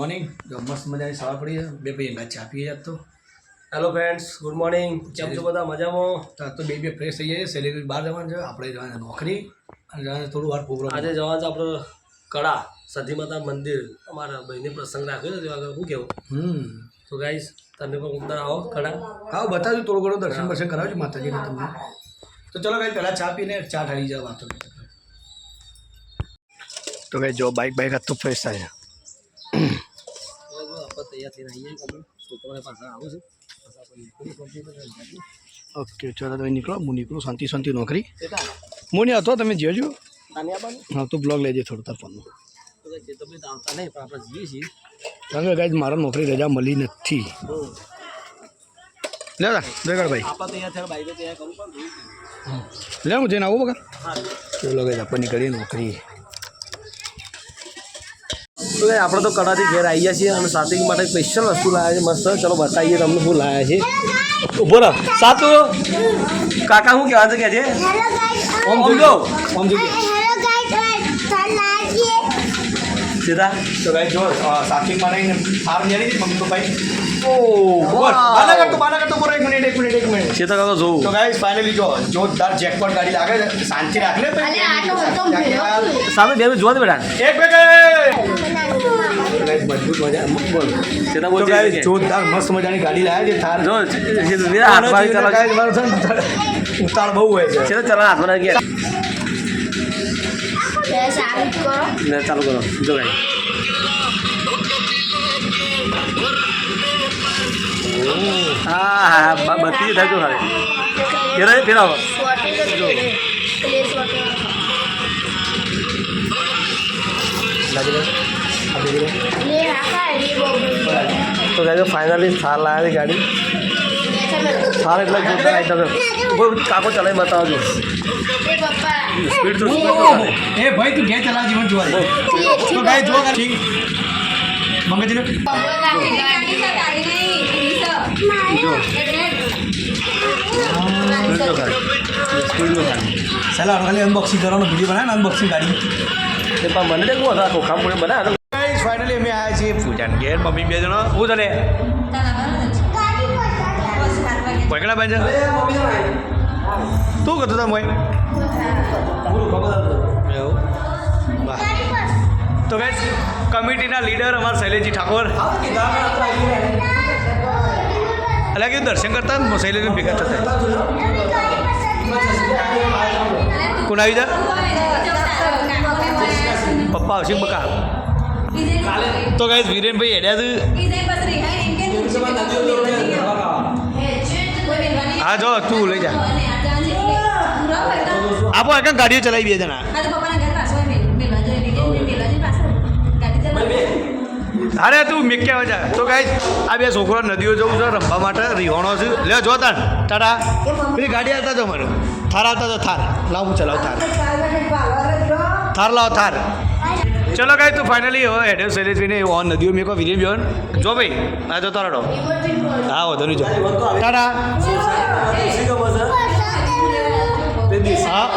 Morning જો મસ્ત મજાની સવાર પડી છે. બે ભાઈ એના ચા પીએ જાત તો. હેલો ફ્રેન્ડ્સ ગુડ મોર્નિંગ કેમ છો બધા? મજામાં? તો આ તો બે બે ફ્રેશ થઈ જાય સેલિબ્રિટી બહાર જવાનું છે. આપણે જવાનું નોકરી. અને જવાનું થોડું વાર પ્રોગ્રામ આજે જવાનું છે આપણો કળા સતી માતા મંદિર. અમારા ભાઈને પ્રસંગ રાખ્યો છે આગળ શું કહેવું હમ. તો ગાઈસ તમે પણ ઉમર આવો કળા. હા બતાવજો થોડું ઘણું દર્શન દર્શન કરાવજો માતાજીને તમને. તો ચલો ભાઈ પહેલાં ચા પીને ચા ઠારી જાવ વાતો તો ભાઈ જો બાઇક બાઇક હતું તો ફ્રેશ થાય આપણે તૈયાર થઈને આવીએ અમે છોકરાને પાછા આવું છું પાછા આપણે નીકળી પહોંચી ઓકે ચલો તમે નીકળો હું નીકળું શાંતિ શાંતિ નોકરી હું નહીં હતો તમે જોજો નાની આવવાનું હા તો બ્લોગ લેજે થોડું તાર ફોનનું તો ગાઈસ એ તો બી આવતા નહીં પણ આપણે જઈએ છીએ કારણ કે ગાઈઝ મારા નોકરી રજા મળી નથી લે જયગઢ ભાઈ આપણે તૈયાર થયા બાઈકે તૈયાર કરવું પણ લે હું જઈને આવું બગા હા ચલો ગાઈઝ આપણે નીકળીએ નોકરી તો આપણે તો કડાથી ઘેર આવી ગયા છીએ અને સાત્વિક માટે સ્પેશિયલ વસ્તુ લાવ્યા છે. મસ્ત. ચલો બતાવીએ તમને શું લાવ્યા છે. ઊભો રહો. સાતુ કાકા શું કહેવા છે? કે છે ઓમ જોજો. ઓમ જોજો. હેલો સીધા? તો ગાઈઝ જો સાક્ષી મારે હાર મેળી મમ્મી પપ્પાઈ ઓ બોલ બાના કરતો બાના કરતો બોલ એક મિનિટ એક મિનિટ એક મિનિટ કાકા કાકા તો ગાઈસ ફાઇનલી જો જોરદાર જેકપોટ ગાડી લાગે છે. શાંતિ રાખ લે તો આ તો હતો સામે બે જોવા દે બેટા. એક બે જોરદાર મસ્ત મજાની ગાડી લાવે છે થાર. જો ઉતાળ બહુ હોય છે. ચલો ચલા હાથમાં ગયા ચાલુ કરો. જો ગાઈ હા હા બત્તી થાય તો સારી ફેરા ફેરાવો તો ગાઈ ફાઇનલી થાર લાવ્યા ગાડી. થાર એટલે જોતા આઈટમ કાકો ચલાવી બતાવજો. સ્પીડ. એ ભાઈ તું ઘેર ચલા જીવન જોવા તો ગાઈઝ જો ગાડી મંગજીને સ્પીડ તો ચાલે. સ્પીડ તો ચાલે. ચાલો આપણે ખાલી અનબોક્સિંગ કરવાનો વીડિયો બનાવે અનબોક્સિંગ ગાડી. તે પણ મને તો કહો હતા ખોખામ પૂરી બનાવે. ફાઇનલી અમે આવ્યા છીએ પૂજાન ઘેર મમ્મી બે જણા. હું ચાલે પકડા બેન તું કરતો હતા મોય એવું? તો કમિટીના લીડર અમારા શૈલેષજી ઠાકોર. એટલે દર્શન કરતા ને શૈલેષજી ભેગા થતા કોણ આવી જા? પપ્પા આવશે બકા. તો ગાઈઝ વિરેનભાઈ હેડ્યા હા જો તું લઈ જા. આપો એક ગાડીઓ ચલાવી બે જણા. અરે તું મિક્યા જા. તો ગાઈઝ આ બે છોકરા નદીઓ જવું છે, રમવા માટે રિહોણો છે. લે જો તાર. ટાટા પેલી ગાડી આવતા જો મને. થાર આવતા તો થાર. લાવ, હું ચલાવ થાર. થાર લાવ, થાર. ચલો ગાઈ તું ફાઇનલી હવે હેડે શૈલેષભાઈને ઓન નદીઓ મેં કહો વિજય બેન જો ભાઈ, આ તારો હા, વધુ નહીં જો. ટાટા હા.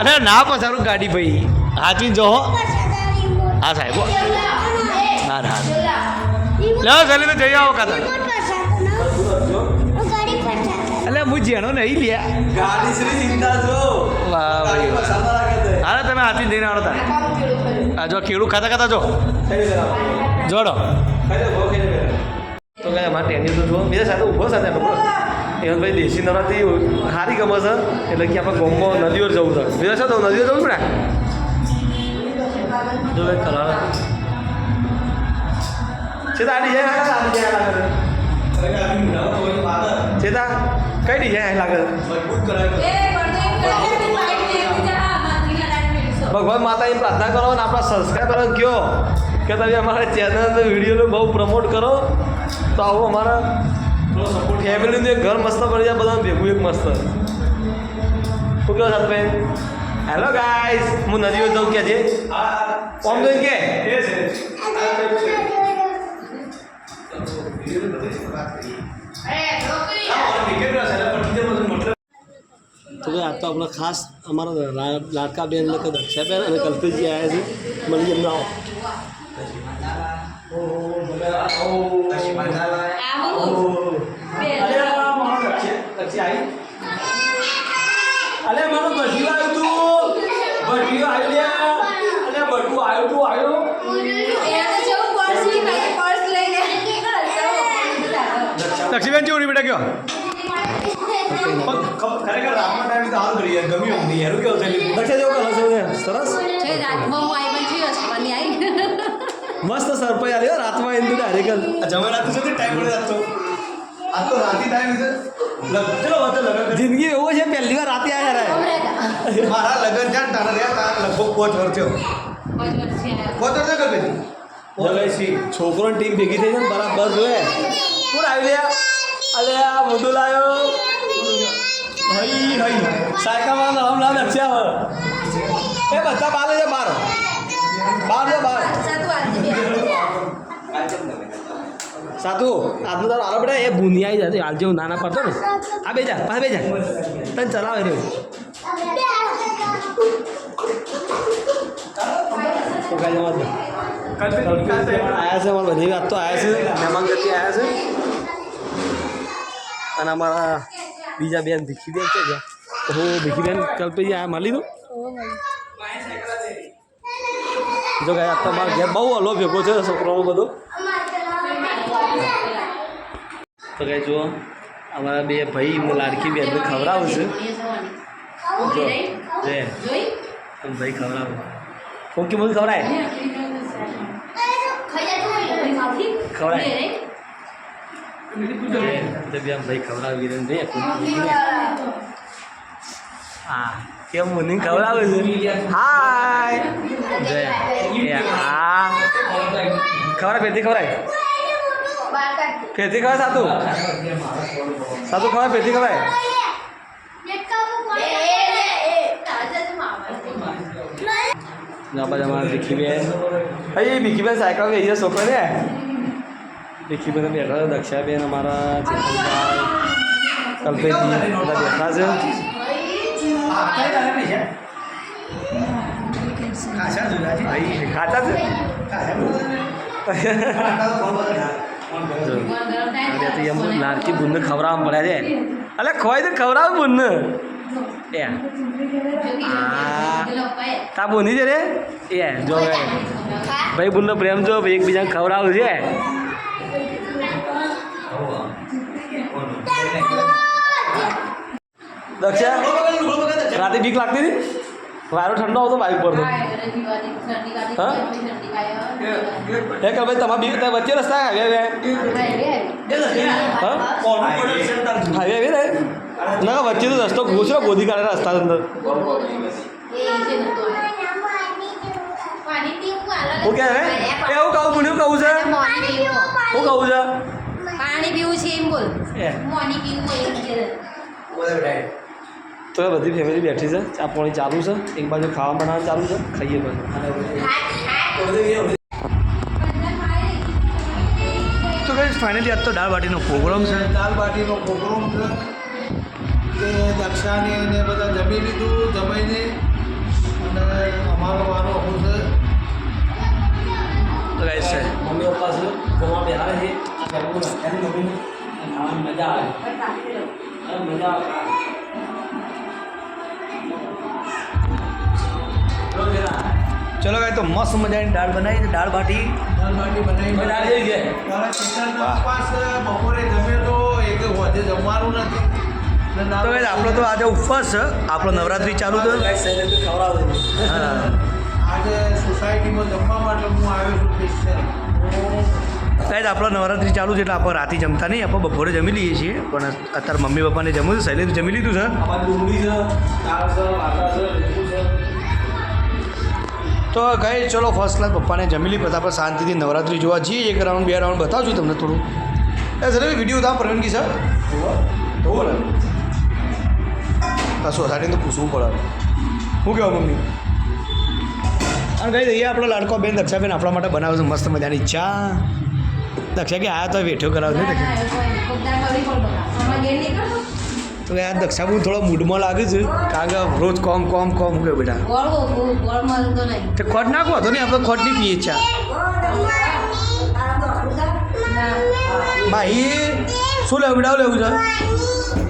અરે ના પસારું ગાડી ભાઈ. હાચી જો હો સાહેબ ના હા હા લે તો જઈ આવો કાતા એટલે હું જેનો નહીં લ્યા ગાડી શ્રી ચિંતા છો વાહ ભાઈ વાહ. તમે હાથી જઈને આવો તાર આ જો કેળું ખાતા ખાતા જો. જોડો. તો કાંઈ અમારે ટેનિસ તો જુઓ. બીજા સાથે ઊભો સાથે એમાં ભાઈ દેશી નવરાત્રી સારી ગમે છે. એટલે કે આપણે ગોમમાં નદીઓ જવું છે. બીજા સાથે નદીઓ જવું પડે? જો ભાઈ કલર ચેતા આ ડિઝાઇન આડી જાય ચેતા કઈ ડિઝાઇન લાગે? ભગવાન માતાની પ્રાર્થના કરો અને આપણા સબસ્ક્રાઈબરો કહો કે તમે અમારા ચેનલ વિડીયોને બહુ પ્રમોટ કરો. તો આવો અમારા ફેમિલીનું એક ઘર મસ્ત બની જાય બધા ભેગું એક મસ્ત. શું કહો સાતભાઈ હેલો ગાઈસ હું નદીઓ જઉં કે છે કોમ જોઈને કે? તો ભાઈ આ તો આપણે ખાસ અમારા લાડકા બેન કે દક્ષાબેન અને કલ્પેશજી આવ્યા છે. મળી એમને આવો. આવ્યું તું આવ્યું? લક્ષ્મીબેન કેવું બેટા કયો? ખરેખર રામના ટાઈમે તો હાલ કરી ગમ્યું અમને યાર. કેવું છે? લક્ષ્ય જેવો કરો છો સરસ મસ્ત સરપાઈ આવ્યો રાતમાં એમ તો ડાયરેક્ટ જમે રાત સુધી ટાઈમ મળે રાત તો આ તો રાતી ટાઈમ છે. ચલો વાત લગન જિંદગી એવો છે પહેલી વાર રાતે આવ્યા મારા લગન છે તારા રહ્યા? તારા લગભગ પાંચ વર્ષ થયો. પાંચ વર્ષ કર બેટી જગાઈશી છોકરોની ટીમ ભેગી થઈ છે ને બરાબર જોયે કોણ આવી લ્યા અલે આ બધું લાયો. હઈ હઈ. સાયકામાં નામ ના લક્ષ્યા એ બધા બાર છે બાર બાર છે બાર સાતુ આજનું તારું આલો બેટા એ બુંદી આવી જાય હાલ જેવું નાના પડતો ને. આ બેજા પાસે બેજા તને ચલાવે રહ્યો. તો કાંઈ જવા દે આવ્યા છે અમારા બધી વાત તો આવ્યા છે મહેમાન ગતિ આયા છે અને અમારા બીજા બેન ભીખીબેન છે તો હું ભીખીબેન કલ્પેજી આ મળી દઉં જો. કાંઈ આ તમારા ઘેર બહુ હલો ભેગો છે છોકરાનો બધો તો ગાય જુઓ અમારા બે ભાઈ હું લાડકી બેન ખવડાવું છું. જો ભાઈ ખવડાવું. કોકી બધું ખવડાય બી આમ ભાઈ ખવડાવી રહ્યો નહીં હા કેમ મુનિંગ ખવડાવે છે હાય જય હા ખવડાય પેટી ખવડાય પેટી ખવડાય સાતુ સાતુ ખવડાય પેટી ખવડાય બધા અમારા ભીખીબેન અહીં ભીખીબેન સાયકલ ગઈ છે છોકરો ને ભીખીબેન બેઠા છે દક્ષાબેન અમારા કલ્પેશજી બધા બેઠા છે. ખાતા છે? લાડકી બુંદ ખવડાવવા પડ્યા છે. અલે ખવાય તો ખવડાવ બુનને તા બોની છે રે? એ જો ભાઈ બુનનો પ્રેમ જો ભાઈ એકબીજાને ખવડાવું છે. દક્ષા રાતે બીક લાગતી હતી? વારો ઠંડો આવતો બાઈક પર હા? હે કે ભાઈ તમારા બીક વચ્ચે રસ્તા હવે હા? હાઈવે આવી ને? ના વચ્ચે તો રસ્તો ઘૂસરો ગોધી કાઢે રસ્તા અંદર? હું કે રે એવું કહું પુણ્યું કહું છે? હું કહું છે. પાણી પીવું છે એમ બોલ. મોની પીવું તો એ બધી ફેમિલી બેઠી છે. ચા પાણી ચાલુ છે. એક બાજુ ખાવા બનાવવાનું ચાલુ છે. ખાઈએ બધું તો કઈ ફાઇનલી આજ તો દાળ બાટીનો પ્રોગ્રામ છે. દાળ બાટીનો પ્રોગ્રામ છે. કે દક્ષાને ને બધા જમી લીધું જમાઈને. અને અમારો વારો હું છે. તો મમ્મી પપ્પા છે. ગોવા બિહાર છે મમ્મીને ખાવાની મજા આવે. મજા આવે. ચલો ગાય તો મસ્ત મજાની દાળ બનાવી છે દાળ બાટી. દાળ બાટી બનાવી બધા આવી ગયા બપોરે જમે તો એક વધે જમવાનું નથી. તો આપણો તો આજે ઉપવાસ છે. આપણો નવરાત્રિ ચાલુ હા આજે સોસાયટીમાં જમવા માટે હું આવ્યો ગાઈસ આપણો નવરાત્રિ ચાલુ છે એટલે આપણે રાતે જમતા નહીં. આપણે બપોરે જમી લઈએ છીએ. પણ અત્યારે મમ્મી પપ્પાને જમવું છે. શૈલેષ જમી લીધું છે? તો ગઈ ચલો ફર્સ્ટ ક્લાસ પપ્પાને જમી લઈ બધા આપણે શાંતિથી નવરાત્રિ જોવા જઈએ. એક રાઉન્ડ બે રાઉન્ડ બતાવશું તમને થોડું. એ સર વીડિયો હતા પરવાનગી સર બરાબર આ સોસાયટીને તો પૂછવું પડે શું કહેવા મમ્મી અને કહી દઈએ આપણો લાડકો બેન દક્ષાબેન આપણા માટે બનાવે છે મસ્ત મજાની ચા દક્ષા કે આયા તો વેઠો કરાવે તો આ દક્ષા હું થોડો મૂડમાં લાગે છે કારણ કે રોજ કોમ કોમ કોમ કે બેટા તે ખોટ નાખો તો નહીં આપણે ખોટ નહીં પીએ ચા ભાઈ શું લેવું બેટા લેવું છે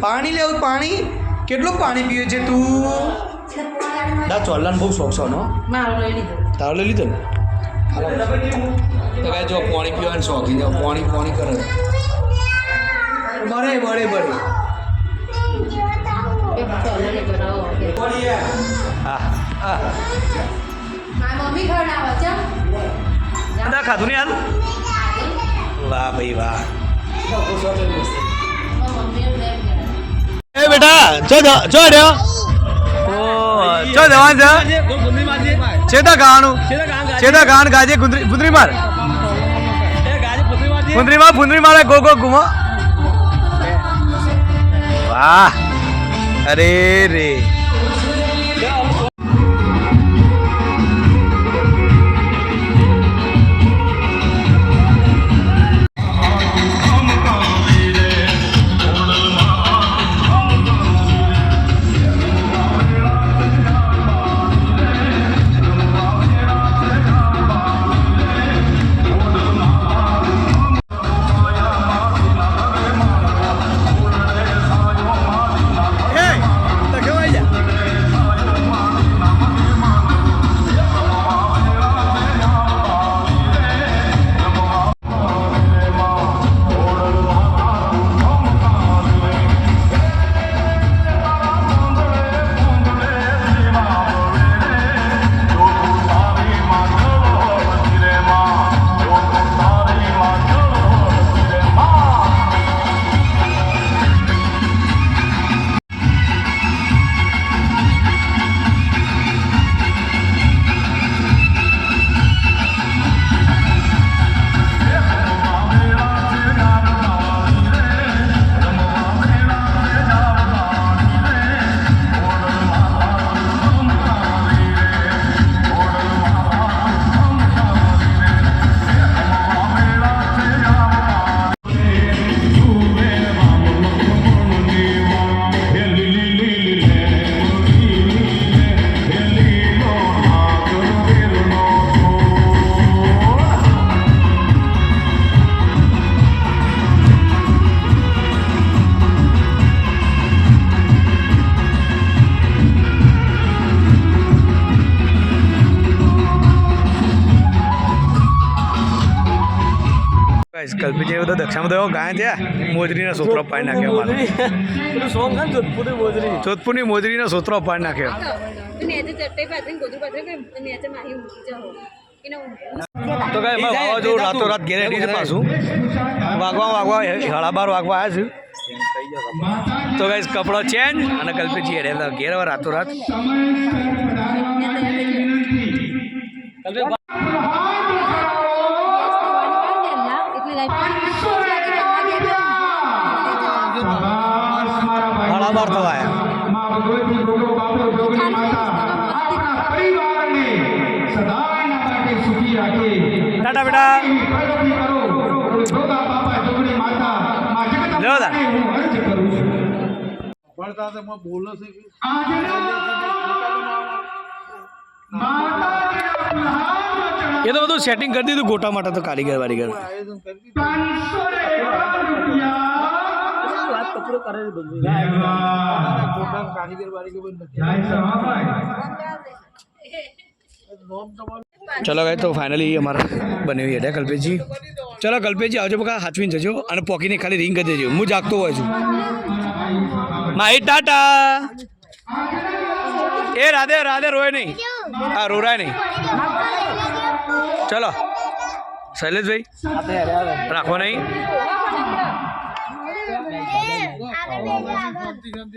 પાણી લેવું પાણી કેટલું પાણી પીવે છે તું? દા ચોલાને બહુ શોખ છે નો. મારો લઈ લીધો. તારો લઈ લીધો ને? તો કાંઈ જો પાણી પીવાનું શોખી જાવ પાણી પાણી કરે. બરે બરે બરે. ખાધું ને યાર વાહ ભાઈ વાહ. એ બેટા, જો જો રહ્યો. ઓ ચો જવાન છે. ચેતા ખાવાનું ચેતા ખાવાનું ગાજે ગુંદરી ગુંદરી માર ગુંદરી માર ગુંદરી મારે ગો ગો ઘુમો વાહ. અરે ગાઈસ કલ્પી જેવો તો દક્ષામાં તો ગાય છે મોજરીના સોત્રો પાડી નાખ્યો મારે સોંગ છે ને જોધપુરી મોજરી? જોધપુરની મોજરીના સોત્રો પાડી નાખ્યો. તો કઈ એમાં વાવાઝોડું રાતો રાત ગેરેડી છે. પાછું. વાગવા વાગવા સાડા બાર વાગવા આવ્યા છું. તો કઈ કપડો ચેન્જ અને કલ્પેજી હેડે ઘેર હવે રાતો સાડા થવાય. ટાટા બેટા. લ્યો એમાં બોલે છે એ તો બધું સેટિંગ કરી દીધું ગોટા માટે તો કારીગર વારીગર. આયોજન કરી દીધું વાત કચરો કરે છે બધું કારીગર બારીગર બંધ નથી. ચલો ગાય તો ફાઇનલી અમારા બન્યું હેડે કલ્પેશજી? ચલો કલ્પેશજી આવજો પકા હાચવીને જજો અને પોકીને ખાલી રિંગ કરી દેજો. હું જાગતો હોય છું. માહી ટાટા. એ રાધે રાધે રોય નહીં. હા રોરાય નહીં. ચલો. શૈલેષભાઈ રાખો નહીં.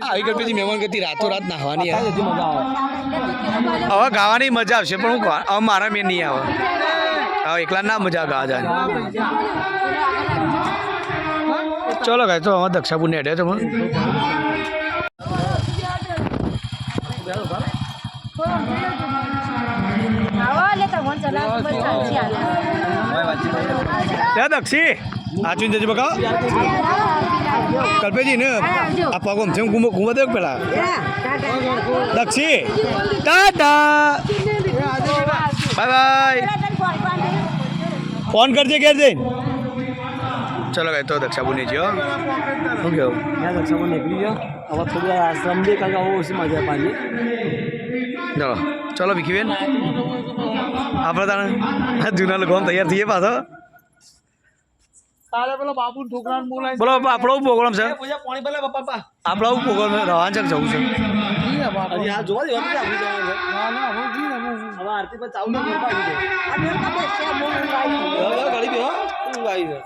આવી કલ્પેશજી મહેમાન ગતિ રાતો રાત નાહવાની હવે ગાવાની મજા આવશે પણ હું હવે મારા મેં નહીં આવે. હવે એકલા ના મજા ગાવા જાય ચલો ગાય તો હવે દક્ષાપુર ને હેડે તમે દક્ષી આચવીને જજો બકા કલ્પેજી ને આ પગ આમ થયું ઘૂમો ઘૂમો દે પેલા. Dakshi. Tata. Bye bye. Phone કરજે ઘેર જઈને. ચલો ગાય તો દક્ષા બુની જ્યો શું કેવું ત્યાં દક્ષામાં નીકળી ગયો. હવે થોડું આશ્રમ બી કારણ કે હવે ઓછી મજા પાછી. ચલો ચલો ભીખીબેન. આપણે તાણે હા, જૂના લોકો તૈયાર થઈએ પાછો. કાલે પેલો બાબુ છોકરાને બોલાય બોલો આપણો પ્રોગ્રામ છે પૂજા પાણી ભલે બાપા આપણો પ્રોગ્રામ છે રવાન છે જવું છે જી બાબુ જોવા દેવા નથી આપણી જવાનું છે ના ના હવે જી હવે હવે આરતી પર ચાલુ આવી હવે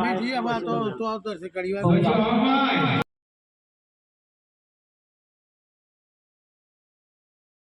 આવી જી હવે તો તો આવતો વાર